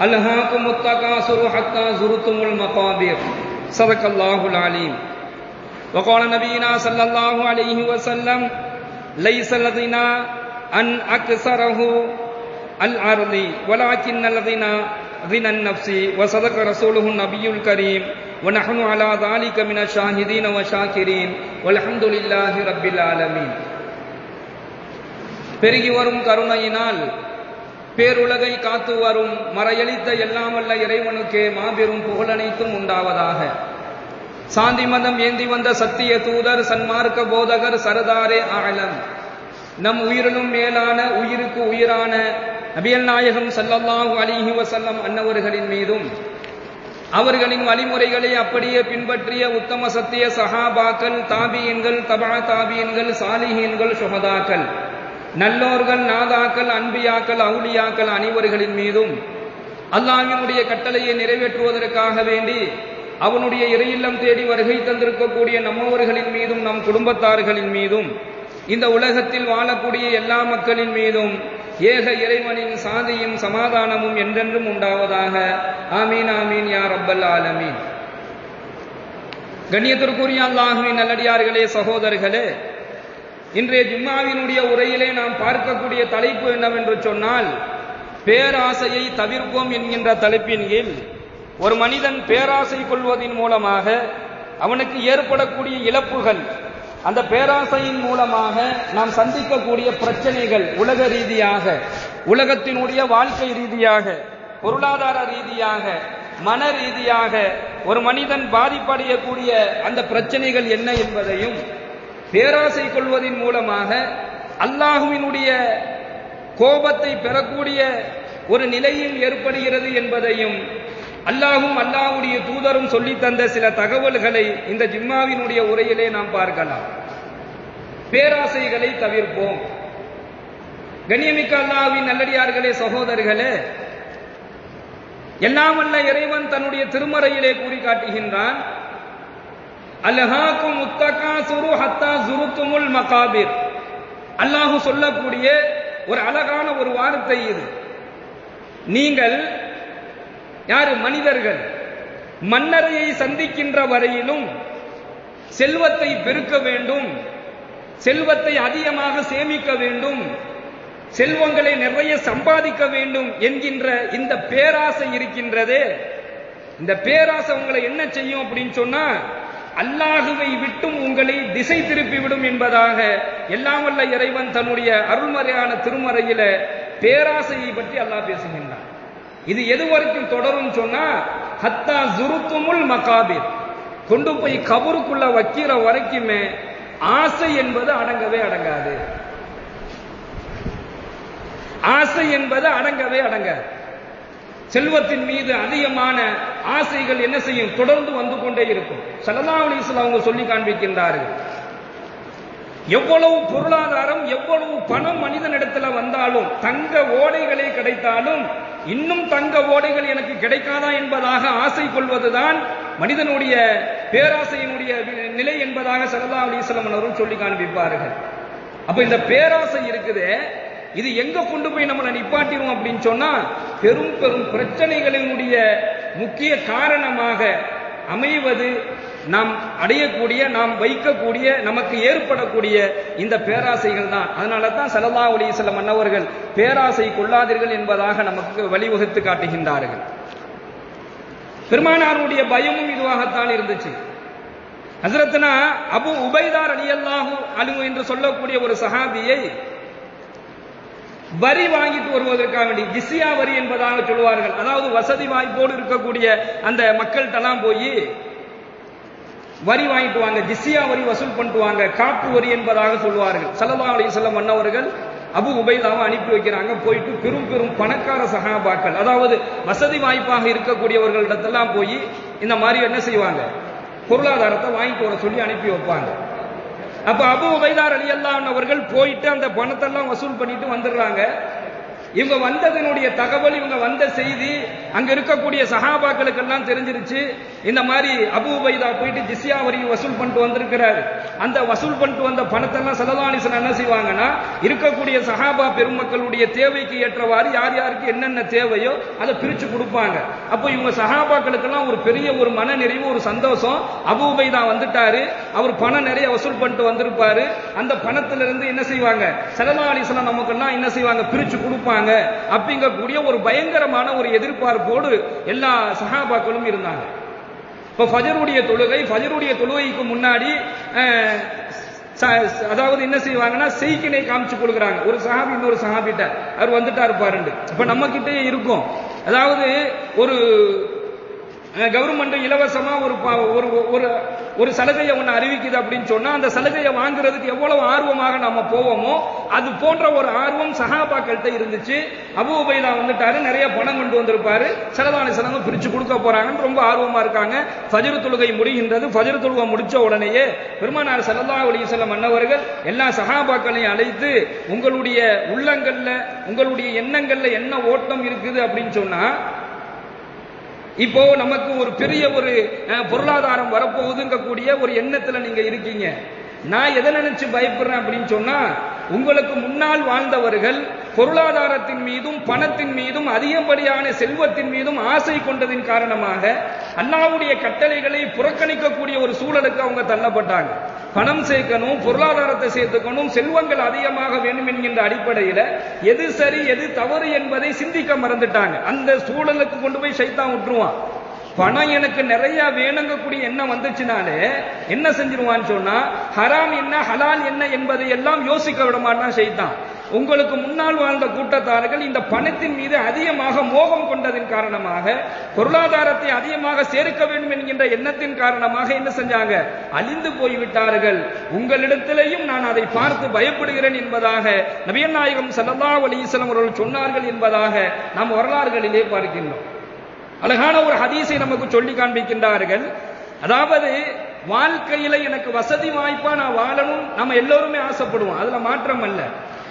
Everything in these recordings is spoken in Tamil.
ألهاكم التكاثر حتى زرتم المقابر صدق الله العليم وقال نبينا صلى الله عليه وسلم ليس الذين أن أكثره الأرض ولكن الذين غنى النفس وصدق رسوله النبي الكريم ونحن على ذلك من الشاهدين والشاكرين والحمد لله رب العالمين பெருகி வரும் கருணையினால் பேருலகை காத்து வரும் மறையளித்த எல்லாமல்ல இறைவனுக்கே மாபெரும் புகழனைத்தும் உண்டாவதாக. சாந்தி மதம் ஏந்தி வந்த சத்திய தூதர் சன்மார்க்க போதகர் சரதாரே ஆழம். நம் உயிரினும் மேலான உயிருக்கு உயிரான நபியல் நாயகம் சல்லல்லாஹு அலிஹி வசல்லம் அன்னவர்களின் மீதும் அவர்களின் வழிமுறைகளை அப்படியே பின்பற்றிய உத்தம சத்திய சஹாபாக்கள் தாபியன்கள் தபா தாபியன்கள் சாலிஹீன்கள் சுகதாக்கள். நல்லோர்கள் நாதாக்கள் அன்பியாக்கள் அவுளியாக்கள் அனைவர்களின் மீதும் அல்லாஹினுடைய கட்டளையை நிறைவேற்றுவதற்காக வேண்டி அவனுடைய இறையில்லம் தேடி வருகை தந்திருக்கக்கூடிய நம்மவர்களின் மீதும் நம் குடும்பத்தார்களின் மீதும் இந்த உலகத்தில் வாழக்கூடிய எல்லா மக்களின் மீதும் ஏக இறைவனின் சாதியும் சமாதானமும் என்றென்றும் உண்டாவதாக. ஆமீன் ஆமீன் யா ரப்பல் ஆலமீன். கண்ணியத்திற்குரிய அல்லாஹுவின் நல்லடியார்களே சகோதரர்களே இன்றைய ஜும்மாவினுடைய உரையிலே நாம் பார்க்கக்கூடிய தலைப்பு என்னவென்று சொன்னால் பேராசையை தவிர்ப்போம் என்கின்ற தலைப்பின் கீழ் ஒரு மனிதன் பேராசை கொள்வதன் மூலமாக அவனுக்கு ஏற்படக்கூடிய இழப்புகள் அந்த பேராசையின் மூலமாக நாம் சந்திக்கக்கூடிய பிரச்சனைகள் உலக ரீதியாக உலகத்தினுடைய வாழ்க்கை ரீதியாக பொருளாதார ரீதியாக மன ரீதியாக ஒரு மனிதன் பாதிப்படையக்கூடிய அந்த பிரச்சனைகள் என்ன என்பதையும் பேராசை கொள்வதன் மூலமாக அல்லாஹுவினுடைய கோபத்தை பெறக்கூடிய ஒரு நிலையில் ஏற்படுகிறது என்பதையும் அல்லாஹும் அல்லாஹுடைய தூதரும் சொல்லி தந்த சில தகவல்களை இந்த ஜிம்மாவினுடைய உரையிலே நாம் பார்க்கலாம். பேராசைகளை தவிர்ப்போம். கண்ணியமிக்க அல்லாஹுவின் நல்லடியார்களே சகோதரர்களே எல்லாம் அல்ல இறைவன் தன்னுடைய திருமறையிலே கூறி காட்டுகின்றான் அல்ஹாக்கும் முத்தகாசுரு ஹத்தா ஜுருத்துமுல் மகாபிர். அல்லாஹு சொல்லக்கூடிய ஒரு அழகான ஒரு வார்த்தை இது. நீங்கள் யாரு மனிதர்கள் மன்னரையை சந்திக்கின்ற வரையிலும் செல்வத்தை பெருக்க வேண்டும் செல்வத்தை அதிகமாக சேமிக்க வேண்டும் செல்வங்களை நிறைய சம்பாதிக்க வேண்டும் என்கின்ற இந்த பேராசை இருக்கின்றதே. இந்த பேராசை உங்களை என்ன செய்யும் அப்படின்னு சொன்னா அல்லாஹுவை விட்டும் உங்களை திசை திருப்பிவிடும் என்பதாக எல்லாம் வல்ல இறைவன் தன்னுடைய அருள்மறையான திருமறையில பேராசையை பற்றி அல்லாஹ் பேசுகின்றான். இது எது வரைக்கும் தொடரும் சொன்னா ஹத்தா ஜுருத்துமுல் மகாபிர். கொண்டு போய் கபருக்குள்ள வைக்கிற வரைக்குமே ஆசை என்பது அடங்கவே அடங்காது. ஆசை என்பது அடங்கவே அடங்காது. செல்வத்தின் மீது அதிகமான ஆசைகள் என்ன செய்யும்? தொடர்ந்து வந்து கொண்டே இருக்கும். சல்லா அவங்க சொல்லி காண்பிக்கின்றார்கள். எவ்வளவு பொருளாதாரம் எவ்வளவு பணம் மனிதனிடத்துல வந்தாலும் தங்க ஓடைகளே கிடைத்தாலும் இன்னும் தங்க ஓடைகள் எனக்கு கிடைக்காதா என்பதாக ஆசை கொள்வதுதான் மனிதனுடைய பேராசையினுடைய நிலை என்பதாக சல்லா அலிஸ்லாம் அவர்கள் சொல்லி காண்பிப்பார்கள். அப்ப இந்த பேராசை இருக்குது இது எங்க கொண்டு போய் நம்மளை நிப்பாட்டிடும் அப்படின்னு சொன்னா பெரும் பெரும் பிரச்சனைகளினுடைய முக்கிய காரணமாக அமைவது நாம் அடையக்கூடிய நாம் வைக்கக்கூடிய நமக்கு ஏற்படக்கூடிய இந்த பேராசைகள் தான். அதனால தான் சலல்லா சில மன்னவர்கள் பேராசை கொள்ளாதீர்கள் என்பதாக நமக்கு வழிவகுத்து காட்டுகின்றார்கள். பெருமானாருடைய பயமும் இதுவாகத்தான் இருந்துச்சு. ஹசரத்னா அபு உபைதார் அலி அல்லாஹூ என்று சொல்லக்கூடிய ஒரு சஹாபியை வரி வாங்கிட்டு வருவதற்காக வேண்டி ஜிசியா வரி என்பதாக சொல்லுவார்கள். அதாவது வசதி வாய்ப்போடு இருக்கக்கூடிய அந்த மக்கள்கிட்டலாம் போய் வரி வாங்கிட்டு வாங்க ஜிசியா வரி வசூல் பண்ணிட்டு வாங்க காப்பு வரி என்பதாக சொல்லுவார்கள். சல்லா அலி சொல்லம் மன்னவர்கள் அபு உபைதாவை அனுப்பி வைக்கிறாங்க. போயிட்டு பெரும் பெரும் பணக்கார சகாபாக்கள் அதாவது வசதி வாய்ப்பாக இருக்கக்கூடியவர்களிடத்தெல்லாம் போய் இந்த மாதிரி என்ன செய்வாங்க? பொருளாதாரத்தை வாங்கிட்டு வர சொல்லி அனுப்பி வைப்பாங்க. அப்ப அபு உபைதார் அலி அவர்கள் போயிட்டு அந்த பணத்தெல்லாம் வசூல் பண்ணிட்டு வந்துடுறாங்க. இவங்க வந்ததனுடைய தகவல் இவங்க வந்த செய்தி அங்க இருக்கக்கூடிய சகாபாக்களுக்கெல்லாம் தெரிஞ்சிருச்சு. இந்த மாதிரி அபு உபைதா போயிட்டு ஜிஸ்யா வரி வசூல் பண்ணிட்டு வந்திருக்கிறாரு. அந்த வசூல் பண்ணிட்டு வந்த பணத்தை எல்லாம் சலதானிசன் என்ன செய்வாங்கன்னா இருக்கக்கூடிய சஹாபா பெருமக்களுடைய தேவைக்கு ஏற்றவாறு யார் யாருக்கு என்னென்ன தேவையோ அதை பிரிச்சு கொடுப்பாங்க. அப்போ இவங்க சஹாபாக்களுக்கெல்லாம் ஒரு பெரிய ஒரு மன நிறைவு ஒரு சந்தோஷம். அபு உபைதா வந்துட்டாரு. அவர் பணம் நிறைய வசூல் பண்ணிட்டு வந்திருப்பாரு. அந்த பணத்திலிருந்து என்ன செய்வாங்க? சலதா நமக்கெல்லாம் என்ன செய்வாங்க? பிரிச்சு கொடுப்பாங்க. அப்படிங்கக்கூடிய ஒரு பயங்கரமான ஒரு எதிர்பார்ப்போடு எல்லா சஹாபாக்களும் இருந்தாங்க. இப்ப ஃபஜருடைய தொழுகை ஃபஜருடைய தொழுகைக்கு முன்னாடி அஹ், அதாவது என்ன செய்வாங்கன்னா செய்கினை காமிச்சு கொடுக்குறாங்க ஒரு சஹாபி இன்னொரு சஹாபிட்ட. அவர் வந்துட்டா இருப்பாருண்டு இப்ப நம்ம கிட்டே இருக்கும். அதாவது ஒரு கவர்மெண்ட் இலவசமா ஒரு ப- ஒரு ஒரு ஒரு சலுகையை ஒன்று அறிவிக்குது அப்படின்னு சொன்னா அந்த சலுகையை வாங்குறதுக்கு எவ்வளவு ஆர்வமாக நம்ம போவோமோ அது போன்ற ஒரு ஆர்வம் சஹாபாக்கள்கிட்ட இருந்துச்சு. அபு உபைதா வந்துட்டாரு நிறைய பணம் கொண்டு வந்திருப்பாரு. செலவான செலவு பிரிச்சு கொடுக்க போறாங்கன்னு ரொம்ப ஆர்வமா இருக்காங்க. ஃபஜரு தொழுகை முடிகின்றது. ஃபஜரு தொழுகை முடிச்ச உடனேயே பெருமானார் ஸல்லல்லாஹு அலைஹி மன்னவர்கள் எல்லா சகாபாக்களையும் அழைத்து உங்களுடைய உள்ளங்கள்ல உங்களுடைய எண்ணங்கள்ல என்ன ஓட்டம் இருக்குது? அப்படின்னு சொன்னா இப்போ நமக்கு ஒரு பெரிய ஒரு பொருளாதாரம் பொருளாதாரம் வரப்போகுதுங்கக்கூடிய ஒரு எண்ணத்துல நீங்க இருக்கீங்க. நான் எதை நினைச்சு பயப்படுறேன் அப்படின்னு சொன்னா உங்களுக்கு முன்னால் வாழ்ந்தவர்கள் பொருளாதாரத்தின் மீதும் பணத்தின் மீதும் அதிகப்படியான செல்வத்தின் மீதும் ஆசை கொண்டதின் காரணமாக அல்லாவுடைய கட்டளைகளை புறக்கணிக்கக்கூடிய ஒரு சூழலுக்கு அவங்க தள்ளப்பட்டாங்க. பணம் சேர்க்கணும் பொருளாதாரத்தை சேர்த்துக்கணும் செல்வங்கள் அதிகமாக வேண்டும் என்கின்ற அடிப்படையில் எது சரி எது தவறு என்பதை சிந்திக்க மறந்துட்டாங்க. அந்த சூழலுக்கு கொண்டு போய் சைத்தான் விட்டுருவான். பணம் எனக்கு நிறைய வேணுங்கக்கூடிய எண்ணம் வந்துச்சுனாலே என்ன செஞ்சிருவான்னு சொன்னா ஹராம் என்ன ஹலால் என்ன என்பதை எல்லாம் யோசிக்க விட மாட்டான் செய்தான் உங்களுக்கு முன்னால் வாழ்ந்த கூட்டத்தார்கள் இந்த பணத்தின் மீது அதிகமாக மோகம் கொண்டதின் காரணமாக பொருளாதாரத்தை அதிகமாக சேர்க்க வேண்டும் என்கின்ற எண்ணத்தின் காரணமாக என்ன செஞ்சாங்க? அழிந்து போய்விட்டார்கள். உங்களிடத்திலேயும் நான் அதை பார்த்து பயப்படுகிறேன் என்பதாக நபியன் நாயகம் ஸல்லல்லாஹு அவர்கள் சொன்னார்கள் என்பதாக நாம் வரலாறுகளிலே பார்க்கின்றோம். அழகான ஒரு ஹதீஸை நமக்கு சொல்லி காண்பிக்கின்றார்கள். அதாவது வாழ்க்கையில எனக்கு வசதி வாய்ப்பா நான் வாழணும் நம்ம எல்லோருமே ஆசைப்படுவோம். அதுல மாற்றம் அல்ல.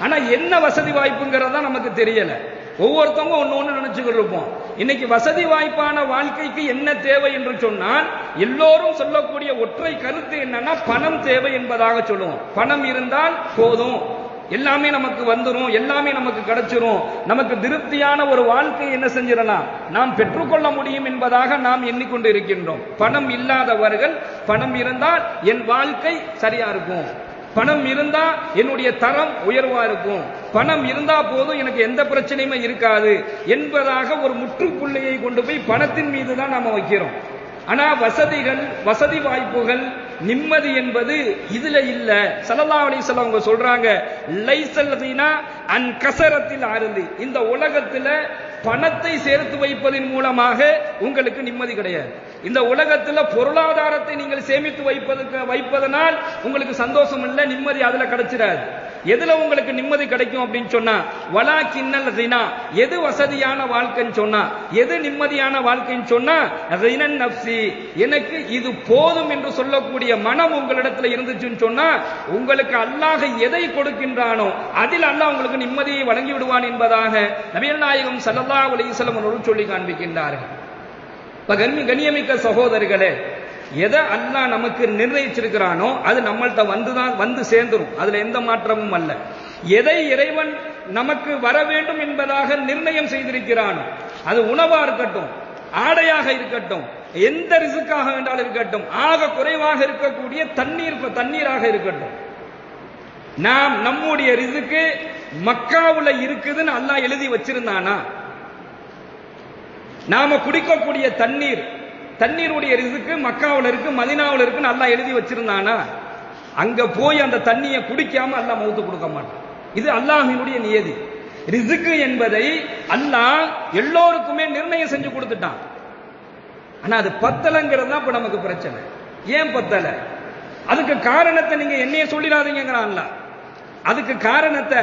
ஆனா என்ன வசதி வாய்ப்புங்கிறதா நமக்கு தெரியல. ஒவ்வொருத்தவங்க ஒன்று ஒண்ணு நினைச்சுக்கிட்டு இருப்போம். இன்னைக்கு வசதி வாய்ப்பான வாழ்க்கைக்கு என்ன தேவை என்று சொன்னால் எல்லோரும் சொல்லக்கூடிய ஒற்றை கருத்து என்னன்னா பணம் தேவை என்பதாக சொல்லுவோம். பணம் இருந்தால் போதும். எல்லாமே நமக்கு வந்துடும் எல்லாமே நமக்கு கிடைச்சிரும். நமக்கு திருப்தியான ஒரு வாழ்க்கை என்ன செஞ்சிடலாம்? நாம் பெற்றுக்கொள்ள முடியும் என்பதாக நாம் எண்ணிக்கொண்டு இருக்கின்றோம் பணம் இல்லாதவர்கள் பணம் இருந்தால் என் வாழ்க்கை சரியா இருக்கும். பணம் இருந்தா என்னுடைய தரம் உயர்வா இருக்கும். பணம் இருந்தா போதும் எனக்கு எந்த பிரச்சனையுமே இருக்காது என்பதாக ஒரு முற்றுப்புள்ளியை கொண்டு போய் பணத்தின் மீது தான் நாம வைக்கிறோம். ஆனா வசதிகள் வசதி வாய்ப்புகள் நிம்மதி என்பது இதுல இல்ல. ஸல்லல்லாஹு அலைஹி அவங்க சொல்றாங்க லைசல் அன் கசரத்தில் ஆருந்து இந்த உலகத்துல பணத்தை சேர்த்து வைப்பதன் மூலமாக உங்களுக்கு நிம்மதி கிடையாது. இந்த உலகத்துல பொருளாதாரத்தை நீங்கள் சேமித்து வைப்பதற்கு வைப்பதனால் உங்களுக்கு சந்தோஷம் இல்லை நிம்மதி அதுல கிடைச்சிடாது. எதுல உங்களுக்கு நிம்மதி கிடைக்கும் அப்படின்னு சொன்னா வலா கிண்ணல் ரினா. எது வசதியான வாழ்க்கைன்னு சொன்னா எது நிம்மதியான வாழ்க்கைன்னு சொன்னா ரினன் நப்சி எனக்கு இது போதும் என்று சொல்லக்கூடிய மனம் உங்களிடத்துல இருந்துச்சுன்னு சொன்னா உங்களுக்கு அல்லாஹ் எதை கொடுக்கின்றானோ அதில் அல்லாஹ் உங்களுக்கு நிம்மதியை வழங்கி விடுவான் என்பதாக நபிகள் நாயகம் சல்லா அலிசலம் சொல்லி காண்பிக்கின்றார்கள். இப்போ கண்மி கண்ணியமிக்க சகோதரர்களே எதை அல்லா நமக்கு நிர்ணயிச்சிருக்கிறானோ அது நம்மள்ட்ட வந்துதான் வந்து சேர்ந்துரும். அதுல எந்த மாற்றமும் அல்ல. எதை இறைவன் நமக்கு வர வேண்டும் என்பதாக நிர்ணயம் செய்திருக்கிறானோ அது உணவா இருக்கட்டும் ஆடையாக இருக்கட்டும் எந்த ரிசுக்காக வேண்டாலும் இருக்கட்டும் ஆக குறைவாக இருக்கக்கூடிய தண்ணீர் தண்ணீராக இருக்கட்டும். நாம் நம்முடைய ரிசுக்கு மக்காவுல இருக்குதுன்னு அல்லாஹ் எழுதி வச்சிருந்தானா? நாம குடிக்கக்கூடிய தண்ணீர் தண்ணீருடைய ரிசுக்கு மக்காவில் இருக்கு மதினாவில் இருக்கு நல்லா எழுதி வச்சிருந்தானா? அங்க போய் அந்த தண்ணியை குடிக்காம அல்லாஹ் மவுத்து கொடுக்க மாட்டான். இது அல்லாஹினுடைய நியதி. ரிசுக்கு என்பதை அல்லாஹ் எல்லோருக்குமே நிர்ணயம் செஞ்சு கொடுத்துட்டான். ஆனா அது பத்தலைங்கிறது தான் இப்ப நமக்கு பிரச்சனை. ஏன் பத்தலை? அதுக்கு காரணத்தை நீங்க என்னைய சொல்லிடாதீங்கிறான்ல அதுக்கு காரணத்தை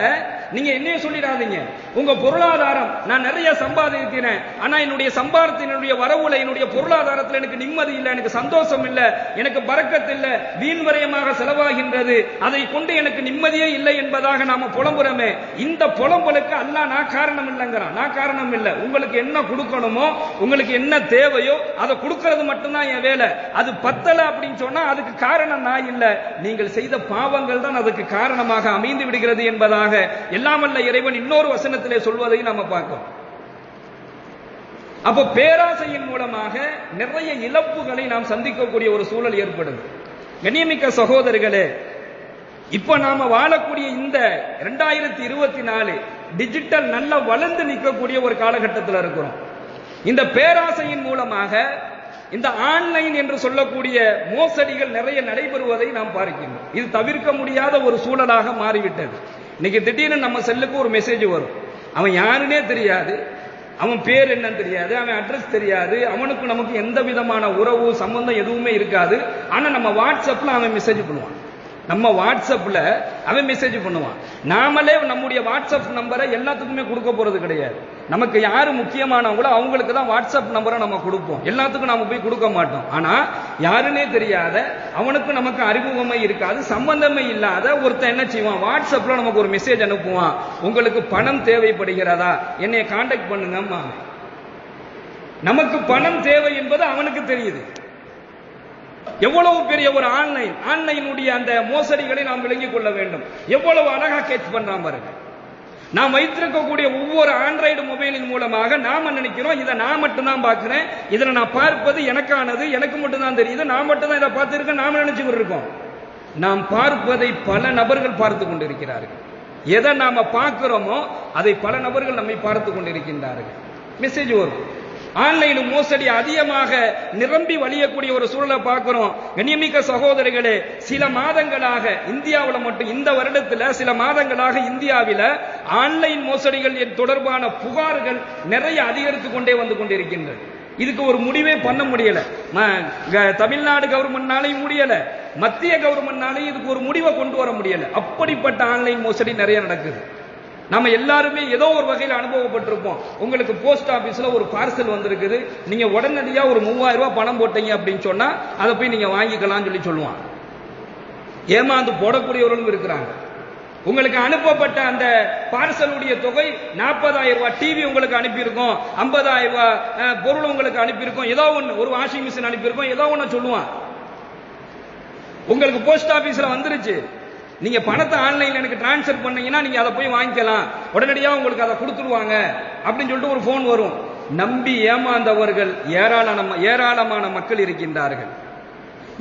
நீங்க என்னைய சொல்லிடாதீங்க. உங்க பொருளாதாரம் நான் நிறைய சம்பாதிக்கிறேன். ஆனா என்னுடைய சம்பாதத்தினுடைய வரவுல என்னுடைய பொருளாதாரத்தில் எனக்கு நிம்மதி இல்லை எனக்கு சந்தோஷம் இல்லை எனக்கு பறக்கத்து இல்லை வீண்வரையமாக செலவாகின்றது. அதை கொண்டு எனக்கு நிம்மதியே இல்லை என்பதாக நாம புலம்புறமே. இந்த புலம்பலுக்கு அல்ல நான் காரணம் இல்லைங்கிறான். நான் காரணம் இல்லை. உங்களுக்கு என்ன கொடுக்கணுமோ உங்களுக்கு என்ன தேவையோ அதை கொடுக்கறது மட்டும்தான் என் வேலை. அது பத்தல அப்படின்னு சொன்னா அதுக்கு காரணம் நான் இல்லை. நீங்கள் செய்த பாவங்கள் தான் அதுக்கு காரணமாக அமைந்து விடுகிறது என்பதாக எல்லாமல்ல இறைவன் இன்னொரு வசனத்திலே சொல்வதை நம்ம பார்க்கிறோம். அப்போ பேராசையின் மூலமாக நிறைய இழப்புகளை நாம் சந்திக்கக்கூடிய ஒரு சூழல் ஏற்படுது. கண்ணியமிக்க சகோதரர்களே இப்ப நாம வாழக்கூடிய இந்த இரண்டாயிரத்தி இருபத்தி நாலு டிஜிட்டல் நல்லா வளர்ந்து நிற்கக்கூடிய ஒரு காலகட்டத்தில் இருக்கிறோம். இந்த பேராசையின் மூலமாக இந்த ஆன்லைன் என்று சொல்லக்கூடிய மோசடிகள் நிறைய நடைபெறுவதை நாம் பார்க்கின்றோம். இது தவிர்க்க முடியாத ஒரு சூழலாக மாறிவிட்டது. இன்னைக்கு திடீர்னு நம்ம செல்லுக்கு ஒரு மெசேஜ் வரும். அவன் யாருன்னே தெரியாது. அவன் பேர் என்னன்னு தெரியாது. அவன் அட்ரஸ் தெரியாது. அவனுக்கு நமக்கு எந்த விதமான உறவு சம்பந்தம் எதுவுமே இருக்காது. ஆனா நம்ம வாட்ஸ்அப்ல அவன் மெசேஜ் பண்ணுவான். நம்ம வாட்ஸ்அப்பில் அவன் மெசேஜ் பண்ணுவான். நாமளே நம்முடைய வாட்ஸ்அப் நம்பரை எல்லாத்துக்குமே கொடுக்க போகிறது கிடையாது. நமக்கு யார் முக்கியமானவங்களோ அவங்களுக்கு தான் வாட்ஸ்அப் நம்பரை நம்ம கொடுப்போம். எல்லாத்துக்கும் நாம் போய் கொடுக்க மாட்டோம். ஆனால் யாருன்னே தெரியாத அவனுக்கு நமக்கு அறிமுகமே இருக்காது சம்பந்தமே இல்லாத ஒருத்தன் என்ன செய்வான்? வாட்ஸ்அப்பில் நமக்கு ஒரு மெசேஜ் அனுப்புவான். உங்களுக்கு பணம் தேவைப்படுகிறதா? என்னை காண்டாக்ட் பண்ணுங்கம்மா. நமக்கு பணம் தேவை என்பது அவனுக்கு தெரியுது. எவ்வளவு பெரிய ஒரு ஆன்லைன் ஆன்லைனுடைய அந்த மோசடிகளை நாம் விளங்கிக் கொள்ள வேண்டும். எவ்வளவு அழகா கேட்ச் பண்றான் பாருங்க நாம் வைத்திருக்கக்கூடிய ஒவ்வொரு ஆண்ட்ராய்டு மொபைலின் மூலமாக நாம நினைக்கிறோம் இதை நான் மட்டும்தான் பார்க்கிறேன். இதில் நான் பார்ப்பது எனக்கானது எனக்கு மட்டும்தான் தெரியுது. நான் மட்டும்தான் இதை பார்த்திருக்கேன் நாம நினைச்சுக்கிட்டு இருக்கோம். நாம் பார்ப்பதை பல நபர்கள் பார்த்து கொண்டிருக்கிறார்கள். எதை நாம பார்க்கிறோமோ அதை பல நபர்கள் நம்மை பார்த்து கொண்டிருக்கின்றார்கள். மெசேஜ் வரும் ஆன்லைன் மோசடி அதிகமாக நிரம்பி வழியக்கூடிய ஒரு சூழலை பார்க்கிறோம். கண்ணியமிக்க சகோதரிகளே சில மாதங்களாக இந்தியாவில் மட்டும் இந்த வருடத்துல சில மாதங்களாக இந்தியாவில் ஆன்லைன் மோசடிகள் தொடர்பான புகார்கள் நிறைய அதிகரித்து கொண்டே வந்து கொண்டிருக்கின்றது இதுக்கு ஒரு முடிவே பண்ண முடியல. க- தமிழ்நாடு கவர்மெண்ட்னாலையும் முடியல. மத்திய கவர்மெண்ட்னாலையும் இதுக்கு ஒரு முடிவை கொண்டு வர முடியல. அப்படிப்பட்ட ஆன்லைன் மோசடி நிறைய நடக்குது. நம்ம எல்லாருமே ஏதோ ஒரு வகையில் அனுபவப்பட்டிருப்போம். உங்களுக்கு போஸ்ட் ஆபீஸ்ல ஒரு பார்சல் வந்திருக்குது. நீங்க உடனடியா ஒரு மூவாயிரம் ரூபாய் பணம் போட்டீங்க அப்படின்னு சொன்னா அதை போய் நீங்க வாங்கிக்கலாம்னு சொல்லி சொல்லுவான் ஏமாந்து போடக்கூடியவர்களும் இருக்கிறாங்க. உங்களுக்கு அனுப்பப்பட்ட அந்த பார்சலுடைய தொகை நாற்பதாயிரம் ரூபாய். டிவி உங்களுக்கு அனுப்பியிருக்கோம் ஐம்பதாயிரம் ரூபாய் பொருள் உங்களுக்கு அனுப்பியிருக்கோம். ஏதோ ஒன்று ஒரு வாஷிங் மிஷின் அனுப்பியிருக்கோம் ஏதோ ஒன்று சொல்லுவான் உங்களுக்கு போஸ்ட் ஆபீஸ்ல வந்துருச்சு. நீங்க பணத்தை ஆன்லைன்ல எனக்கு டிரான்ஸ்ஃபர் பண்ணீங்கன்னா நீங்க அதை போய் வாங்கிக்கலாம். உடனடியாக உங்களுக்கு அதை கொடுத்துருவாங்க. அப்படின்னு சொல்லிட்டு ஒரு ஃபோன் வரும். நம்பி ஏமாந்தவர்கள் ஏராளமான ஏராளமான மக்கள் இருக்கின்றார்கள்.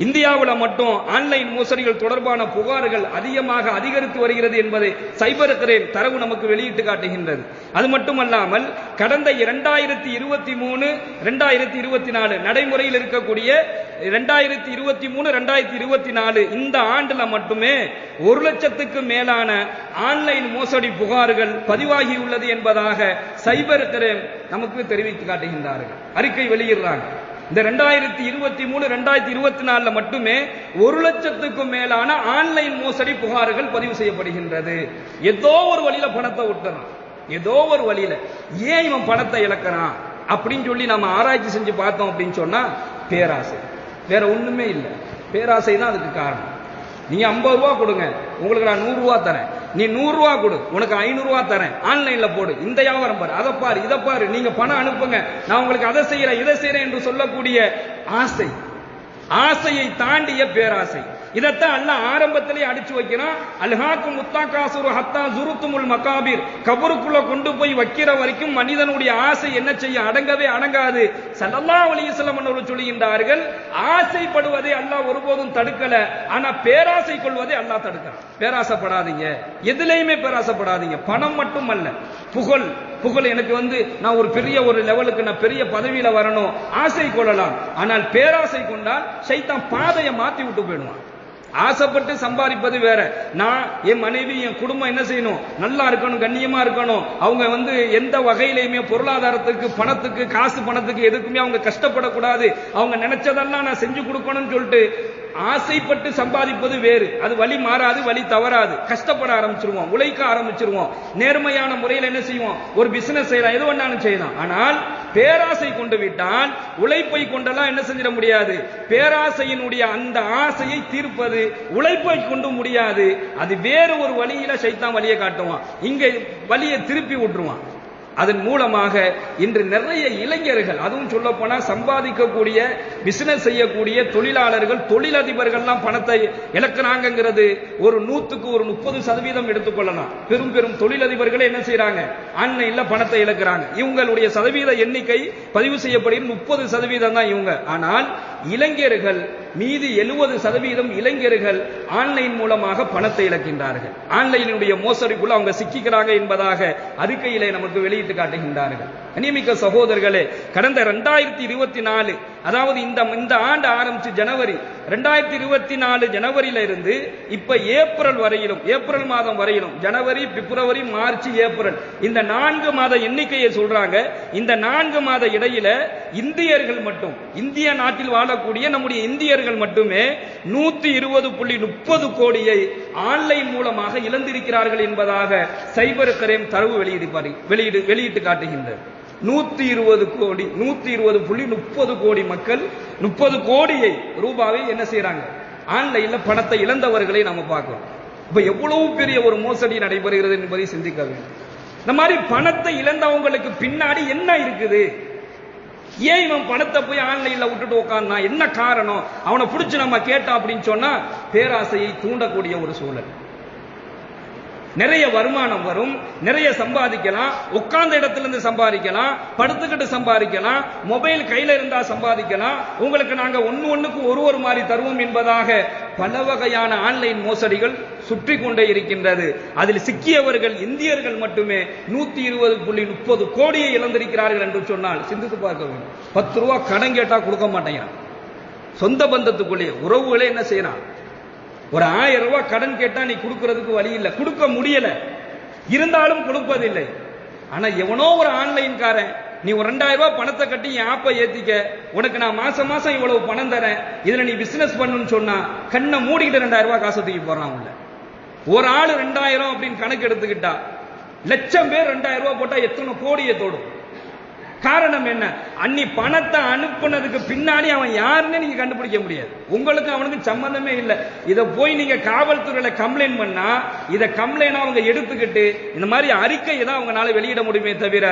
இந்தியாவில் மட்டும் ஆன்லைன் மோசடிகள் தொடர்பான புகார்கள் அதிகமாக அதிகரித்து வருகிறது என்பதை சைபர் கிரைம் தரவு நமக்கு வெளியிட்டு காட்டுகின்றது. அது மட்டுமல்லாமல் கடந்த இரண்டாயிரத்தி இருபத்தி மூணு ரெண்டாயிரத்தி இருபத்தி நாலு நடைமுறையில் இருக்கக்கூடிய ரெண்டாயிரத்தி இருபத்தி மூணு ரெண்டாயிரத்தி இருபத்தி நாலு இந்த ஆண்டுல மட்டுமே ஒரு லட்சத்துக்கு மேலான ஆன்லைன் மோசடி புகார்கள் பதிவாகியுள்ளது என்பதாக சைபர் கிரைம் நமக்கு தெரிவித்து காட்டுகின்றார்கள். அறிக்கை வெளியிடுறாங்க. இந்த ரெண்டாயிரத்தி இருபத்தி மூணு ரெண்டாயிரத்தி இருபத்தி நாலுல மட்டுமே ஒரு லட்சத்துக்கும் மேலான ஆன்லைன் மோசடி புகார்கள் பதிவு செய்யப்படுகின்றது. ஏதோ ஒரு வழியில பணத்தை விட்டுறான் ஏதோ ஒரு வழியில ஏன் இவன் பணத்தை இழக்கிறான் அப்படின்னு சொல்லி நம்ம ஆராய்ச்சி செஞ்சு பார்த்தோம் அப்படின்னு சொன்னா பேராசை. வேற ஒண்ணுமே இல்லை. பேராசை தான் அதுக்கு காரணம். நீங்க ஐம்பது ரூபா கொடுங்க உங்களுக்கு நான் நூறு ரூபா தரேன். நீ நூறு ரூபா கொடு. உனக்கு ஐநூறுரூவா தரேன். ஆன்லைன்ல போடு. இந்த வியாபாரம் பாரு. அதை பாரு. இதை பாரு. நீங்க பணம் அனுப்புங்க. நான் உங்களுக்கு அதை செய்யறேன் இதை செய்யறேன் என்று சொல்லக்கூடிய ஆசை. ஆசையை தாண்டிய பேராசை. இதைத்தான் அல்லாஹ் ஆரம்பத்திலே அடிச்சு வைக்கிறான். அல்ஹாக்கு முத்தாக்காசுரு ஹத்தா ஜுருத்துமுல் மகாபீர். கபருக்குள்ள கொண்டு போய் வைக்கிற வரைக்கும் மனிதனுடைய ஆசை என்ன செய்ய அடங்கவே அடங்காது. சல்லல்லா அலைஹி அவர்கள் சொல்லுகின்றார்கள் ஆசைப்படுவதை அல்லாஹ் ஒருபோதும் தடுக்கல. ஆனா பேராசை கொள்வதை அல்லாஹ் தடுக்கிறான். பேராசைப்படாதீங்க. எதுலையுமே பேராசைப்படாதீங்க. பணம் மட்டும் அல்ல புகழ். புகழ் எனக்கு வந்து நான் ஒரு பெரிய ஒரு லெவலுக்கு நான் பெரிய பதவியில வரணும். ஆசை கொள்ளலாம். ஆனால் பேராசை கொண்டால் சைத்தான் பாதையை மாத்தி விட்டு போயிடுவான். ஆசைப்பட்டு சம்பாதிப்பது வேற. நான் என் மனைவி என் குடும்பம் என்ன செய்யணும்? நல்லா இருக்கணும் கண்ணியமா இருக்கணும். அவங்க வந்து எந்த வகையிலையுமே பொருளாதாரத்துக்கு பணத்துக்கு காசு பணத்துக்கு எதுக்குமே அவங்க கஷ்டப்படக்கூடாது. அவங்க நினைச்சதெல்லாம் நான் செஞ்சு கொடுக்கணும்னு சொல்லிட்டு ஆசைப்பட்டு சம்பாதிப்பது வேறு. அது வழி மாறாது வழி தவறாது. கஷ்டப்பட ஆரம்பிச்சிருவோம். உழைக்க ஆரம்பிச்சிருவோம். நேர்மையான முறையில் என்ன செய்வோம்? ஒரு பிசினஸ் செய்யலாம். எது வேணாலும் செய்யலாம். ஆனால் பேராசை கொண்டு விட்டால் உழைப்பை கொண்டெல்லாம் என்ன செஞ்சிட முடியாது? பேராசையினுடைய அந்த ஆசையை தீர்ப்பது உழைப்பை கொண்டு முடியாது. அது வேறு ஒரு வழியில சைத்தான் வழியை காட்டுவான். இங்க வழியை திருப்பி விட்டுருவான். அதன் மூலமாக இன்று நிறைய இளைஞர்கள் அதுவும் சொல்ல போனா சம்பாதிக்கக்கூடிய பிசினஸ் செய்யக்கூடிய தொழிலாளர்கள் தொழிலதிபர்கள்லாம் பணத்தை இழக்கிறாங்கிறது ஒரு நூத்துக்கு ஒரு முப்பது சதவீதம் எடுத்துக்கொள்ளலாம் பெரும் பெரும் தொழிலதிபர்களே என்ன செய்யறாங்க ஆன்லைன்ல பணத்தை இழக்கிறாங்க. இவங்களுடைய சதவீத எண்ணிக்கை பதிவு செய்யப்படுகிற முப்பது சதவீதம் தான் இவங்க. ஆனால் இளைஞர்கள் மீதி எழுபது சதவீதம் இளைஞர்கள் ஆன்லைன் மூலமாக பணத்தை இழக்கின்றார்கள். ஆன்லைனுடைய மோசடிக்குள்ள அவங்க சிக்கிக்கிறாங்க என்பதாக அறிக்கையிலே நமக்கு வெளியிட்டு காட்டுகின்றார்கள். அநியமிக்க சகோதரர்களே கடந்த ரெண்டாயிரத்தி இருபத்தி நாலு அதாவது இந்த இந்த ஆண்டு ஆரம்பிச்சு ஜனவரி ரெண்டாயிரத்தி இருபத்தி நாலு ஜனவரியில இருந்து இப்ப ஏப்ரல் வரையிலும் ஏப்ரல் மாதம் வரையிலும் ஜனவரி பிப்ரவரி மார்ச் ஏப்ரல் இந்த நான்கு மாத எண்ணிக்கையை சொல்றாங்க. இந்த நான்கு மாத இடையில இந்தியர்கள் மட்டும் இந்திய நாட்டில் வாழக்கூடிய நம்முடைய இந்தியர்கள் மட்டுமே நூத்தி இருபது புள்ளி முப்பது கோடியை ஆன்லைன் மூலமாக இழந்திருக்கிறார்கள் என்பதாக சைபர் கிரைம் தரவு வெளியிடு வெளியிடு வெளியிட்டு காட்டுகின்றது. நூத்தி இருபது கோடி நூத்தி இருபது புள்ளி முப்பது கோடி மக்கள் முப்பது கோடியை ரூபாவை என்ன செய்யறாங்க ஆன்லைன்ல பணத்தை இழந்தவர்களை நாம பார்க்கிறோம். இப்ப எவ்வளவு பெரிய ஒரு மோசடி நடைபெறுகிறது என்பதை சிந்திக்க வேண்டும் இந்த மாதிரி பணத்தை இழந்தவங்களுக்கு பின்னாடி என்ன இருக்குது? ஏன் இவன் பணத்தை போய் ஆன்லைன்ல விட்டுட்டு உட்கார்னா என்ன காரணம்? அவனை பிடிச்சி நம்ம கேட்டோம் அப்படின்னு சொன்னா பேராசையை தூண்டக்கூடிய ஒரு சூழல். நிறைய வருமானம் வரும் நிறைய சம்பாதிக்கலாம் உட்கார்ந்த இடத்துல இருந்து சம்பாதிக்கலாம் படுத்துக்கிட்டு சம்பாதிக்கலாம் மொபைல் கையில இருந்தா சம்பாதிக்கலாம் உங்களுக்கு நாங்க ஒன்னு ஒண்ணுக்கு ஒரு ஒரு மாதிரி தருவோம் என்பதாக பல வகையான ஆன்லைன் மோசடிகள் சுற்றி கொண்டே இருக்கின்றது அதில் சிக்கியவர்கள் இந்தியர்கள் மட்டுமே நூத்தி இருபது புள்ளி முப்பது கோடியை இழந்திருக்கிறார்கள் என்று சொன்னால் சிந்தித்து பார்க்க வேண்டும். பத்து ரூபா கடன் கேட்டா கொடுக்க மாட்டேங்கிறான் சொந்த பந்தத்துக்குள்ளே உறவுகளே என்ன செய்யறான் ஒரு ஆயிரம் ரூபாய் கடன் கேட்டா நீ கொடுக்கறதுக்கு வழி இல்லை. கொடுக்க முடியல. இருந்தாலும் கொடுப்பதில்லை. ஆனா எவனோ ஒரு ஆன்லைன்காரன் நீ ஒரு ரெண்டாயிரம் ரூபாய் பணத்தை கட்டி என் ஆப்பை ஏத்திக்க உனக்கு நான் மாசம் மாசம் இவ்வளவு பணம் தரேன். இதுல நீ பிசினஸ் பண்ணுன்னு சொன்னா கண்ணை மூடிக்கிட்டு ரெண்டாயிரம் ரூபாய் காசை தூக்கி போறான் உள்ள ஒரு ஆளு ரெண்டாயிரம் அப்படின்னு கணக்கு எடுத்துக்கிட்டா லட்சம் பேர் ரெண்டாயிரம் ரூபாய் போட்டா எத்தனை கோடியை தோடும்? காரணம் என்ன? அன்னி பணத்தை அனுப்புனதுக்கு பின்னாடி அவன் யாருன்னு நீங்க கண்டுபிடிக்க முடியாது. உங்களுக்கு அவனுக்கு சம்பந்தமே இல்லை. இதை போய் நீங்க காவல்துறையில கம்ப்ளைண்ட் பண்ணா இதை கம்ப்ளைண்ட் அவங்க எடுத்துக்கிட்டு இந்த மாதிரி அறிக்கையை தான் அவங்களால வெளியிட முடியுமே தவிர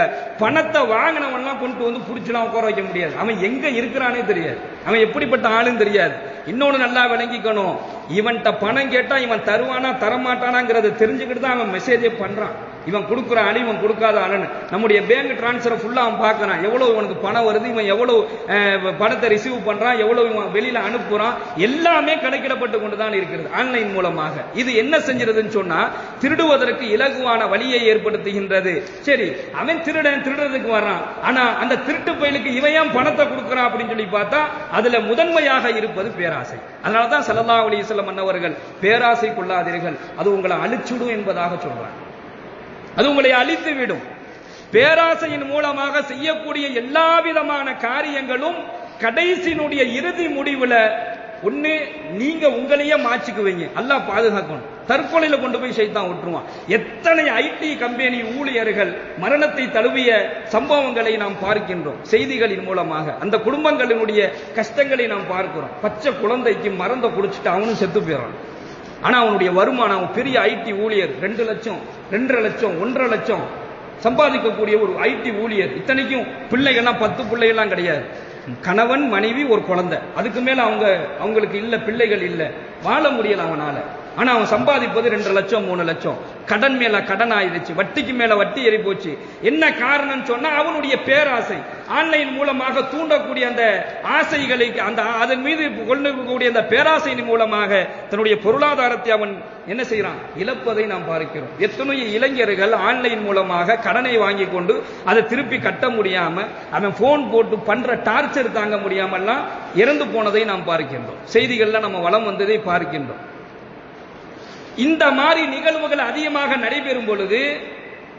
பணத்தை வாங்கினவன்லாம் கொண்டு வந்து பிடிச்சலாம் உட்கார வைக்க முடியாது. அவன் எங்க இருக்கிறானே தெரியாது. அவன் எப்படிப்பட்ட ஆளுன்னு தெரியாது. இன்னொன்னு நல்லா விளங்கிக்கணும். இவன்கிட்ட பணம் கேட்டா இவன் தருவானா தரமாட்டானாங்கிறத தெரிஞ்சுக்கிட்டு தான் அவன் மெசேஜே பண்றான். இவன் கொடுக்குற ஆளு இவன் கொடுக்காத ஆளுன்னு. நம்முடைய பேங்க் டிரான்ஸ்ஃபர் ஃபுல்லா அவன் பார்க்க பார்க்கறான். எவ்வளவு இவனுக்கு பணம் வருது? இவன் எவ்வளவு பணத்தை ரிசீவ் பண்றான்? எவ்வளவு இவன் வெளியில அனுப்புறான்? எல்லாமே கணக்கிடப்பட்டு கொண்டுதான் இருக்கிறது ஆன்லைன் மூலமாக. இது என்ன செஞ்சிருதுன்னு சொன்னா திருடுவதற்கு இலகுவான வழியை ஏற்படுத்துகின்றது. சரி அவன் திருடன் திருடுறதுக்கு வர்றான். ஆனா அந்த திருட்டு பயிலுக்கு இவன் பணத்தை கொடுக்கறான் அப்படின்னு சொல்லி பார்த்தா அதுல முதன்மையாக இருப்பது பேராசை. அதனாலதான் சல்லல்லாஹு அலைஹி வஸல்லம் அன்னவர்கள் பேராசை கொள்ளாதீர்கள் அது உங்களை அழிச்சுடும் என்பதாக சொல்றாங்க. அது உங்களை அழித்து விடும் பேராசையின் மூலமாக செய்யக்கூடிய எல்லா விதமான காரியங்களும் கடைசியினுடைய இறுதி முடிவுல ஒண்ணு நீங்க உங்களையே மாச்சிக்குவீங்க அல்லாஹ் பாதுகாக்கணும். தற்கொலையில கொண்டு போய் செய்தான் விட்டுருவான் எத்தனை ஐடி கம்பெனி ஊழியர்கள் மரணத்தை தழுவிய சம்பவங்களை நாம் பார்க்கின்றோம். செய்திகளின் மூலமாக அந்த குடும்பங்களினுடைய கஷ்டங்களை நாம் பார்க்கிறோம். பச்சை குழந்தைக்கு மறந்த குடிச்சிட்டு அவனும் செத்து போயிடறான். ஆனா அவனுடைய வருமானம் அவன் பெரிய ஐடி ஊழியர் ரெண்டு லட்சம் ரெண்டரை லட்சம் ஒன்றரை லட்சம் சம்பாதிக்கக்கூடிய ஒரு ஐடி ஊழியர். இத்தனைக்கும் பிள்ளைகள்லாம் பத்து பிள்ளைகள்லாம் கிடையாது. கணவன் மனைவி ஒரு குழந்தை. அதுக்கு மேல அவங்க அவங்களுக்கு இல்ல பிள்ளைகள் இல்லை. வாழ முடியல அவனால. ஆனா அவன் சம்பாதிப்பது ரெண்டு லட்சம் மூணு லட்சம். கடன் மேல கடன் ஆயிடுச்சு. வட்டிக்கு மேல வட்டி ஏறி போச்சு. என்ன காரணம் சொன்னா அவனுடைய பேராசை. ஆன்லைன் மூலமாக தூண்டக்கூடிய அந்த ஆசைகளை அந்த அதன் மீது கொள்ளக்கூடிய அந்த பேராசையின் மூலமாக தன்னுடைய பொருளாதாரத்தை அவன் என்ன செய்யறான் இழப்பதை நாம் பார்க்கிறோம். எத்தனை இளைஞர்கள் ஆன்லைன் மூலமாக கடனை வாங்கி கொண்டு அதை திருப்பி கட்ட முடியாம அவன் போன் போட்டு பண்ற டார்ச்சர் தாங்க முடியாமல்லாம் இறந்து போனதை நாம் பார்க்கின்றோம். செய்திகள்ல நம்ம வளம் வந்ததை பார்க்கின்றோம். இந்த மாதிரி நிகழ்வுகள் அதிகமாக நடைபெறும் பொழுது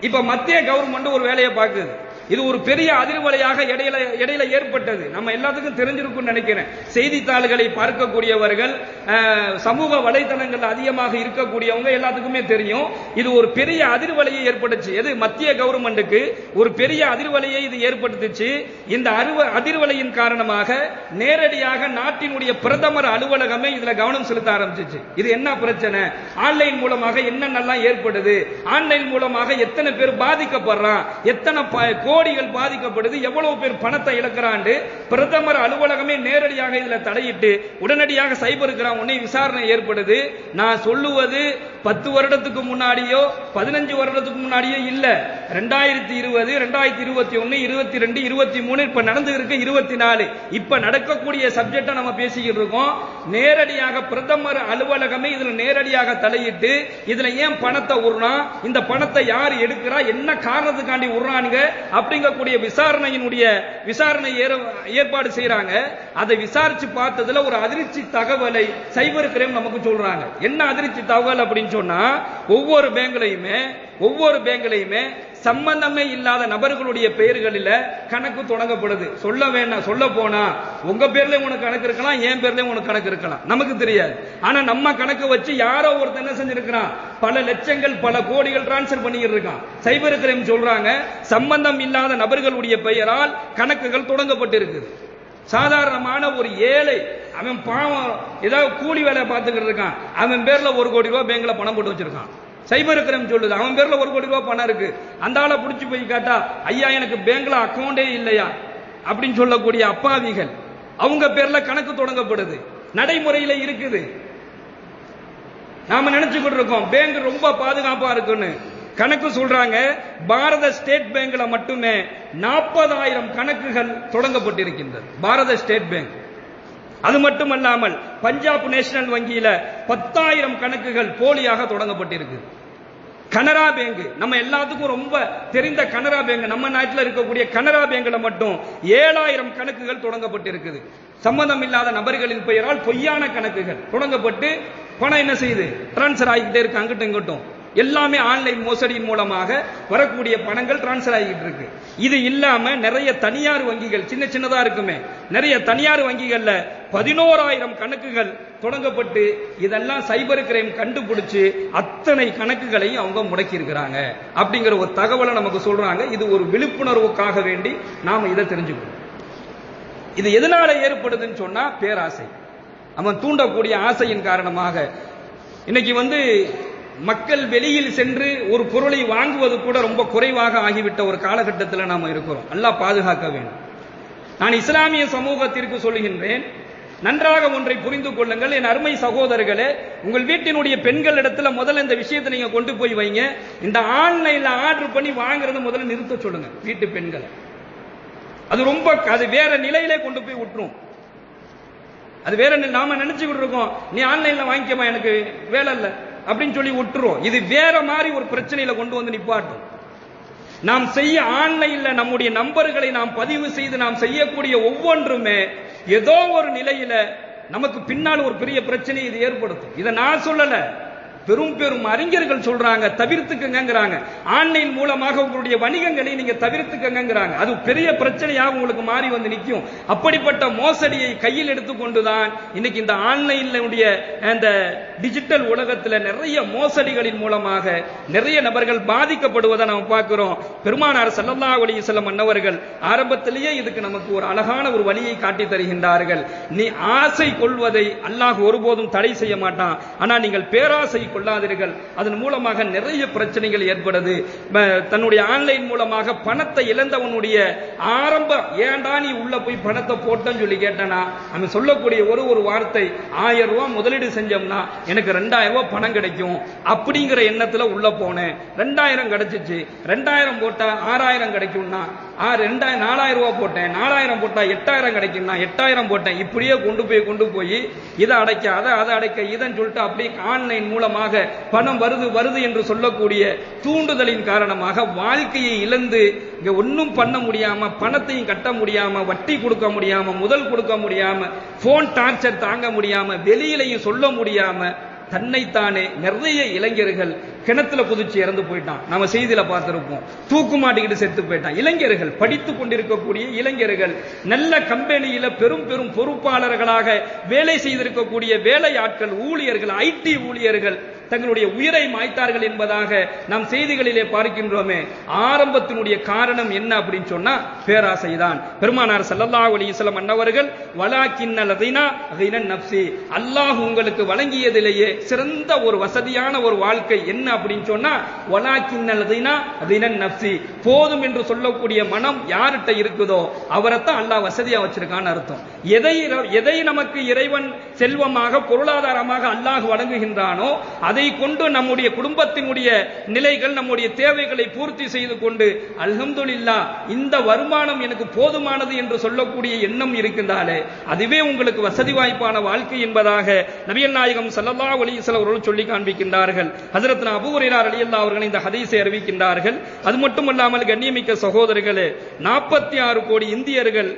இப்ப மத்திய கவர்மெண்ட் ஒரு வேலையை பார்க்குது. இது ஒரு பெரிய அதிர்வலையாக இடையில இடையில ஏற்பட்டது. நம்ம எல்லாத்துக்கும் தெரிஞ்சிருக்கும்னு நினைக்கிறேன். செய்தித்தாள்களை பார்க்கக்கூடியவர்கள் சமூக வலைதளங்கள் அதிகமாக இருக்கக்கூடியவங்க எல்லாத்துக்குமே தெரியும். இது ஒரு பெரிய அதிர்வலையை ஏற்பட்டுச்சு எது? மத்திய கவர்மெண்ட்டுக்கு ஒரு பெரிய அதிர்வலையை இது ஏற்படுத்துச்சு. இந்த அருவ அதிர்வலையின் காரணமாக நேரடியாக நாட்டினுடைய பிரதமர் அலுவலகமே இதுல கவனம் செலுத்த ஆரம்பிச்சிச்சு. இது என்ன பிரச்சனை? ஆன்லைன் மூலமாக என்னென்னலாம் ஏற்படுது? ஆன்லைன் மூலமாக எத்தனை பேர் பாதிக்கப்படுறான்? எத்தனை கோடிகள் பாதிக்கப்படுது. எவ்வளவு பேர் பணத்தை இழக்கிறாண்டு பிரதமர் அலுவலகமே நேரடியாக இதுல தலையிட்டு உடனடியாக சைபர் கிராம் உடனே விசாரணை ஏற்படுது. நான் சொல்லுவது பத்து வருடத்துக்கு முன்னாடியோ பதினஞ்சு வருடத்துக்கு முன்னாடியோ இல்ல. ரெண்டாயிரத்தி இருபது ரெண்டாயிரத்தி இருபத்தி ஒன்னு இருபத்தி ரெண்டு இருபத்தி மூணு இப்ப நடந்து இருக்கு இருபத்தி நாலு. இப்ப நடக்கக்கூடிய சப்ஜெக்டை நம்ம பேசிக்கிட்டு இருக்கோம். நேரடியாக பிரதமர் அலுவலகமே இதுல நேரடியாக தலையிட்டு இதுல ஏன் பணத்தை உருறான் இந்த பணத்தை யார் எடுக்கிறா? என்ன காரணத்துக்காண்டி உருறானுங்க அப்படிங்கக்கூடிய விசாரணையினுடைய விசாரணை ஏற- ஏற்பாடு செய்யறாங்க அதை விசாரிச்சு பார்த்ததுல ஒரு அதிர்ச்சி தகவலை சைபர் கிரைம் நமக்கு சொல்றாங்க. என்ன அதிர்ச்சி தகவல் அப்படின்னு சொன்னா ஒவ்வொரு பேங்க்லயுமே ஒவ்வொரு பேங்க்லயுமே சம்பந்தமே இல்லாத நபர்களுடைய பெயர்களில் கணக்கு தொடங்கப்படுது. சொல்ல வேண்டாம் சொல்ல போனா உங்க பேர்லயும் உனக்கு கணக்கு இருக்கலாம் என் பேர்லயும் உனக்கு கணக்கு இருக்கலாம். நமக்கு தெரியாது. ஆனா நம்ம கணக்கு வச்சு யாரோ ஒருத்தன் என்ன செஞ்சிருக்கிறான்? பல லட்சங்கள் பல கோடிகள் டிரான்ஸ்ஃபர் பண்ணிட்டு இருக்கான் சைபர் கிரைம் சொல்றாங்க சம்பந்தம் இல்லாத நபர்களுடைய பெயரால் கணக்குகள் தொடங்கப்பட்டிருக்கு. சாதாரணமான ஒரு ஏழை அவன் பாவம் ஏதாவது கூலி வேலை பார்த்துக்கிட்டு இருக்கான். அவன் பேர்ல ஒரு கோடி ரூபாய் பேங்க்ல பணம் போட்டு வச்சிருக்கான். சைபர் கிரைம் சொல்லுது. அவன் பேர்ல ஒரு கோடி ரூபாய் பணம் இருக்கு. அந்த ஆளை பிடிச்சி போய் கேட்டா ஐயா எனக்கு பேங்க்ல அக்கௌண்டே இல்லையா? அப்படின்னு சொல்லக்கூடிய அப்பாவிகள். அவங்க பேர்ல கணக்கு தொடங்கப்படுது. நடைமுறையில இருக்குது. நாம நினைச்சுக்கிட்டு இருக்கோம் பேங்க் ரொம்ப பாதுகாப்பா இருக்குன்னு. கணக்கு சொல்றாங்க பாரத ஸ்டேட் பேங்க்ல மட்டுமே நாற்பதாயிரம் கணக்குகள் தொடங்கப்பட்டிருக்கின்றது. பாரத ஸ்டேட் பேங்க். அது மட்டுமல்லாமல் பஞ்சாப் நேஷனல் வங்கியில பத்தாயிரம் கணக்குகள் போலியாக தொடங்கப்பட்டிருக்கு. கனரா பேங்க். நம்ம எல்லாத்துக்கும் ரொம்ப தெரிந்த கனரா பேங்க். நம்ம நாட்டில் இருக்கக்கூடிய கனரா பேங்க்ல மட்டும் ஏழாயிரம் கணக்குகள் தொடங்கப்பட்டிருக்குது. சம்பந்தம் இல்லாத நபர்களின் பெயரால் பொய்யான கணக்குகள் தொடங்கப்பட்டு பணம் என்ன செய்யுது? டிரான்ஸ்ஃபர் ஆகிக்கிட்டே இருக்கு அங்கிட்டும் இங்கிட்டும். எல்லாமே ஆன்லைன் மோசடியின் மூலமாக வரக்கூடிய பணங்கள் டிரான்ஸ்ஃபர் ஆகிட்டு இருக்கு. இது இல்லாம நிறைய தனியார் வங்கிகள் சின்ன சின்னதா இருக்குமே நிறைய தனியார் வங்கிகள்ல பதினோராயிரம் கணக்குகள் தொடங்கப்பட்டு இதெல்லாம் சைபர் கிரைம் கண்டுபிடிச்சு அத்தனை கணக்குகளையும் அவங்க முடக்கி இருக்கிறாங்க அப்படிங்கிற ஒரு தகவலை நமக்கு சொல்றாங்க. இது ஒரு விழிப்புணர்வுக்காக வேண்டி நாம இதை தெரிஞ்சுக்கணும். இது எதனால ஏற்படுதுன்னு சொன்னா பேராசை. அவன் தூண்டக்கூடிய ஆசையின் காரணமாக. இன்னைக்கு வந்து மக்கள் வெளியில் சென்று ஒரு பொருளை வாங்குவது கூட ரொம்ப குறைவாக ஆகிவிட்ட ஒரு காலகட்டத்தில் நாம் இருக்கிறோம். அல்லாஹ் பாதுகாக்க வேண்டும். நான் இஸ்லாமிய சமூகத்திற்கு சொல்லுகின்றேன் நன்றாக ஒன்றை புரிந்து கொள்ளுங்கள். என் அருமை சகோதரர்களே உங்கள் வீட்டினுடைய பெண்களிடத்துல முதல்ல இந்த விஷயத்தை நீங்க கொண்டு போய் வைங்க. இந்த ஆன்லைன்ல ஆர்டர் பண்ணி வாங்குறத முதல்ல நிறுத்த சொல்லுங்க வீட்டு பெண்களை. அது ரொம்ப அது வேற நிலையிலே கொண்டு போய் விட்டுரும். அது வேற நாம நினைச்சுக்கிட்டு இருக்கோம் நீ ஆன்லைன்ல வாங்கிக்கமா எனக்கு வேலை இல்லை. அப்படின்னு சொல்லி விட்டுருவோம் இது வேற மாதிரி ஒரு பிரச்சனையில கொண்டு வந்து நிப்பாட்டும். நாம் செய்ய ஆன்லைன்ல நம்முடைய நம்பர்களை நாம் பதிவு செய்து நாம் செய்யக்கூடிய ஒவ்வொன்றுமே ஏதோ ஒரு நிலையில நமக்கு பின்னால் ஒரு பெரிய பிரச்சனை இது ஏற்படுத்தும். இதை நான் சொல்லல. பெரும் பெரும் அறிஞர்கள் சொல்றாங்க தவிர்த்துக்கங்கிறாங்க ஆன்லைன் மூலமாக உங்களுடைய வணிகங்களை நீங்க தவிர்த்துக்கங்கிறாங்க அது பெரிய பிரச்சனையாக உங்களுக்கு மாறி வந்து நிற்கும் அப்படிப்பட்ட மோசடியை கையில் எடுத்துக்கொண்டுதான் இன்னைக்கு இந்த ஆன்லைன்ல அந்த டிஜிட்டல் உலகத்தில் நிறைய மோசடிகளின் மூலமாக நிறைய நபர்கள் பாதிக்கப்படுவதை நாம் பார்க்கிறோம். பெருமானார் ஸல்லல்லாஹு அலைஹி செல்லம் அன்னவர்கள் ஆரம்பத்திலேயே இதுக்கு நமக்கு ஒரு அழகான ஒரு வழியை காட்டி தருகின்றார்கள். நீ ஆசை கொள்வதை அல்லாஹ் ஒருபோதும் தடை செய்ய மாட்டான். ஆனால் நீங்கள் பேராசை கொள்ளாதீர்கள். அதன் மூலமாக நிறைய பிரச்சனைகள் ஏற்படுது. தன்னுடைய ஆன்லைன் மூலமாக பணத்தை இழந்தவனுடைய ஆரம்ப ஏண்டா நீ உள்ள போய் பணத்தை போட்டேன்னு சொல்லி கேட்டனா? அவன் சொல்லக்கூடிய ஒரு ஒரு வார்த்தை ஆயிரம் ரூபாய் முதலீடு செஞ்சோம்னா எனக்கு ரெண்டாயிரம் ரூபாய் பணம் கிடைக்கும். அப்படிங்கிற எண்ணத்துல உள்ள போனேன். ரெண்டாயிரம் கிடைச்சிச்சு. ரெண்டாயிரம் போட்டா ஆறாயிரம் கிடைக்கும்னா ஆ ரெண்டாயிரம் நாலாயிரம் ரூபாய் போட்டேன். நாலாயிரம் போட்டா எட்டாயிரம் கிடைக்கும்னா எட்டாயிரம் போட்டேன். இப்படியே கொண்டு போய் கொண்டு போய் இதை அடைக்க அதை அதை அடைக்க இதன்னு சொல்லிட்டு அப்படியே ஆன்லைன் மூலமாக பணம் வருது வருது என்று சொல்லக்கூடிய தூண்டுதலின் காரணமாக வாழ்க்கையை இழந்து இங்க ஒன்றும் பண்ண முடியாம பணத்தையும் கட்ட முடியாம வட்டி கொடுக்க முடியாம முதல் கொடுக்க முடியாம போன் டார்ச்சர் தாங்க முடியாம வெளியிலையும் சொல்ல முடியாம தன்னைத்தானே நிறைய இளைஞர்கள் கிணத்துல குதிச்சு இறந்து போயிட்டான். நம்ம செய்தியில பார்த்திருப்போம். தூக்கு மாட்டிக்கிட்டு செத்து போயிட்டான். இளைஞர்கள் படித்து கொண்டிருக்கக்கூடிய இளைஞர்கள் நல்ல கம்பெனியில பெரும் பெரும் பொறுப்பாளர்களாக வேலை செய்திருக்கக்கூடிய வேலையாட்கள் ஊழியர்கள் ஐடி ஊழியர்கள் தங்களுடைய உயிரை மாய்த்தார்கள் என்பதாக நாம் செய்திகளிலே பார்க்கின்றோமே. ஆரம்பத்தினுடைய காரணம் என்ன அப்படின்னு சொன்னா பேராசைதான். பெருமானார் சல்லல்லா அலைஹி அன்னவர்கள் வலாக்கின்னல் அதினா அதின நப்சி அல்லாஹ் உங்களுக்கு வழங்கியதிலேயே சிறந்த ஒரு வசதியான ஒரு வாழ்க்கை என்ன அப்படின்னு சொன்னா வலா கிண்ணலதைனா அதைனன் நப்சி போதும் என்று சொல்லக்கூடிய மனம் யார்கிட்ட இருக்குதோ அவரைத்தான் அல்லாஹ் வசதியா வச்சிருக்கான்னு அர்த்தம். எதை எதை நமக்கு இறைவன் செல்வமாக பொருளாதாரமாக அல்லாஹ் வழங்குகின்றானோ அதை கொண்டு நம்முடைய குடும்பத்தினுடைய நிலைகள் நம்முடைய தேவைகளை பூர்த்தி செய்து கொண்டு அல்ஹம்துல்லா இந்த வருமானம் எனக்கு போதுமானது என்று சொல்லக்கூடிய எண்ணம் இருக்கின்றாலே அதுவே உங்களுக்கு வசதி வாய்ப்பான வாழ்க்கை என்பதாக நபியல் நாயகம் ஸல்லல்லாஹு அலைஹி வஸல்லம் அவர்கள் சொல்லி காண்பிக்கின்றார்கள். ஹசரத் அபூ அலியல்லா அவர்கள் இந்த ஹதீஸை அறிவிக்கின்றார்கள். அது மட்டுமல்லாமல் கண்ணியமிக்க சகோதரர்களே நாற்பத்தி ஆறு கோடி இந்தியர்கள்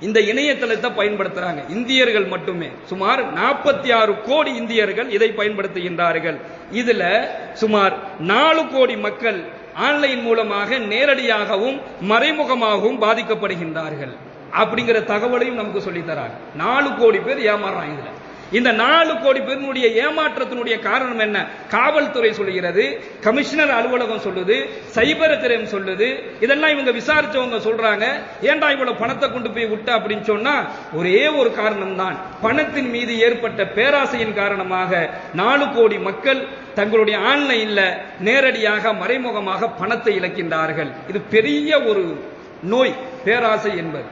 இந்த இணையதளத்தை பயன்படுத்துறாங்க. இந்தியர்கள் மட்டுமே. சுமார் நாற்பத்தி ஆறு கோடி இந்தியர்கள் இதை பயன்படுத்துகின்றார்கள். இதுல சுமார் நாலு கோடி மக்கள் ஆன்லைன் மூலமாக நேரடியாகவும் மறைமுகமாகவும் பாதிக்கப்படுகின்றார்கள். அப்படிங்கிற தகவலையும் நமக்கு சொல்லித் தராங்க நாலு கோடி பேர் ஏமாறுறாங்க இதுல. இந்த நாலு கோடி பேருடைய ஏமாற்றத்தினுடைய காரணம் என்ன? காவல்துறை சொல்லுகிறது கமிஷனர் அலுவலகம் சொல்லுது சைபர் கிரைம் சொல்லுது. இதெல்லாம் இவங்க விசாரிச்சவங்க சொல்றாங்க. ஏன்டா இவ்வளவு பணத்தை கொண்டு போய் விட்ட அப்படின்னு சொன்னா ஒரே ஒரு காரணம் தான் பணத்தின் மீது ஏற்பட்ட பேராசையின் காரணமாக நாலு கோடி மக்கள் தங்களுடைய ஆன்லைன்ல நேரடியாக மறைமுகமாக பணத்தை இழக்கின்றார்கள். இது பெரிய ஒரு நோய் பேராசை என்பது.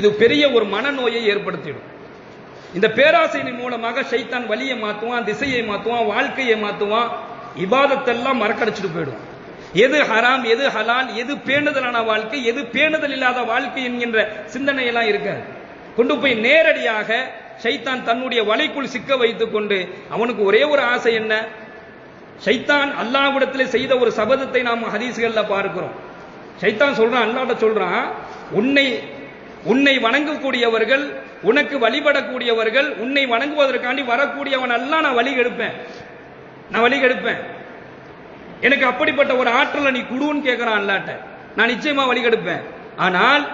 இது பெரிய ஒரு மனநோயை ஏற்படுத்திடும். இந்த பேராசையின் மூலமாக ஷைத்தான் வழியை மாத்துவான் திசையை மாத்துவான் வாழ்க்கையை மாத்துவான். இபாதத்தெல்லாம் மறக்கடிச்சிட்டு போயிடும் எது ஹராம் எது ஹலால் எது பேணுதலான வாழ்க்கை எது பேணுதல் இல்லாத வாழ்க்கை என்கின்ற சிந்தனை எல்லாம் இருக்காது. கொண்டு போய் நேரடியாக ஷைத்தான் தன்னுடைய வலைக்குள் சிக்க வைத்துக் கொண்டு அவனுக்கு ஒரே ஒரு ஆசை என்ன? ஷைத்தான் அல்லாவிடத்தில் செய்த ஒரு சபதத்தை நாம் ஹதீஸ்களில் பார்க்கிறோம். ஷைத்தான் சொல்றான் அல்லாட்ட சொல்றான் உன்னை உன்னை வணங்கக்கூடியவர்கள் உனக்கு வழிபடக்கூடியவர்கள் உன்னை வணங்குவதற்காண்டி வரக்கூடியவன் எல்லாம் நான் வழி எடுப்பேன் நான் வழி எடுப்பேன் எனக்கு அப்படிப்பட்ட ஒரு ஆற்றலை நீ குடுன்னு கேட்கிறான் அல்லாட்ட. நான் நிச்சயமா வழி எடுப்பேன் ஆனால்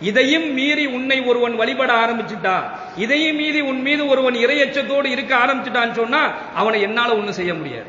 இதையும் மீறி உன்னை ஒருவன் வழிபட ஆரம்பிச்சுட்டா இதையும் மீறி உன் மீது ஒருவன் இறையச்சத்தோடு இருக்க ஆரம்பிச்சுட்டான்னு சொன்னா அவனை என்னால ஒன்னும் செய்ய முடியாது.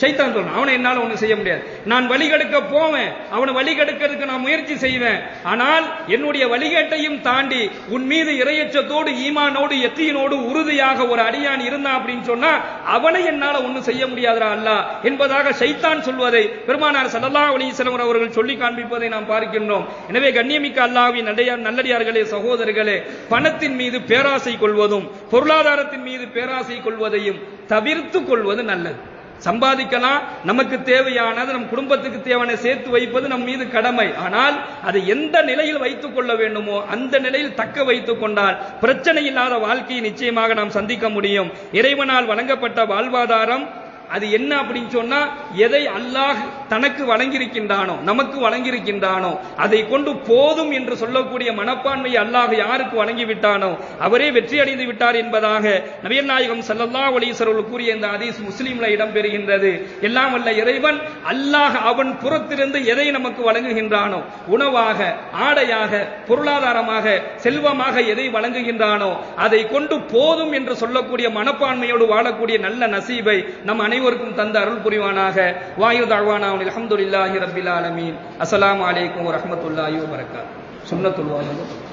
சைத்தான் சொல்றான் அவனை என்னால ஒண்ணு செய்ய முடியாது. நான் வழிகெடுக்க போவேன் அவனை வழிகெடுக்கிறதுக்கு நான் முயற்சி செய்வேன். ஆனால் என்னுடைய வழிகேட்டையும் தாண்டி உன் மீது இரையச்சத்தோடு ஈமானோடு எத்தியினோடு உறுதியாக ஒரு அடியான் இருந்தான் அப்படின்னு சொன்னா அவனை என்னால ஒண்ணு செய்ய முடியாதா அல்ல என்பதாக சைத்தான் சொல்வதை பெருமானார் ஸல்லல்லாஹு அலிசலம் அவர்கள் சொல்லி காண்பிப்பதை நாம் பார்க்கின்றோம். எனவே கண்ணியமிக்க அல்லாவின் நல்லடியார் நல்லடியார்களே சகோதரர்களே பணத்தின் மீது பேராசை கொள்வதும் பொருளாதாரத்தின் மீது பேராசை கொள்வதையும் தவிர்த்து கொள்வது நல்லது. சம்பாதிக்கலாம் நமக்கு தேவையானது நம் குடும்பத்துக்கு தேவையான சேர்த்து வைப்பது நம் மீது கடமை. ஆனால் அதை எந்த நிலையில் வைத்துக் கொள்ள வேண்டுமோ அந்த நிலையில் தக்க வைத்துக் கொண்டால் பிரச்சனை இல்லாத வாழ்க்கையை நிச்சயமாக நாம் சந்திக்க முடியும். இறைவனால் வழங்கப்பட்ட வாழ்வாதாரம் அது என்ன அப்படின்னு சொன்னா எதை அல்லாஹ் தனக்கு வழங்கியிருக்கின்றானோ நமக்கு வழங்கியிருக்கின்றானோ அதை கொண்டு போதும் என்று சொல்லக்கூடிய மனப்பான்மையை அல்லாஹ் யாருக்கு வழங்கிவிட்டானோ அவரே வெற்றி அடைந்து விட்டார் என்பதாக நபியல் நாயகம் சல்லல்லா அலைஹி கூறிய இந்த ஹதீஸ் முஸ்லிம்ல இடம்பெறுகின்றது. எல்லாம் அல்ல இறைவன் அல்லாஹ் அவன் புறத்திலிருந்து எதை நமக்கு வழங்குகின்றானோ உணவாக ஆடையாக பொருளாதாரமாக செல்வமாக எதை வழங்குகின்றானோ அதை கொண்டு போதும் என்று சொல்லக்கூடிய மனப்பான்மையோடு வாழக்கூடிய நல்ல நசீபை நம் அனைவருக்கும் தந்த அருள் புரிவானாக. வாயு தாழ்வானா அஹமதுல்லாஹி ரபில் ஆலமீன். அஸ்லாம் அலைக்கும் வரஹ்மத்துல்லாஹி வபரகாத்துஹு சுன்னத்துல் வாலிது.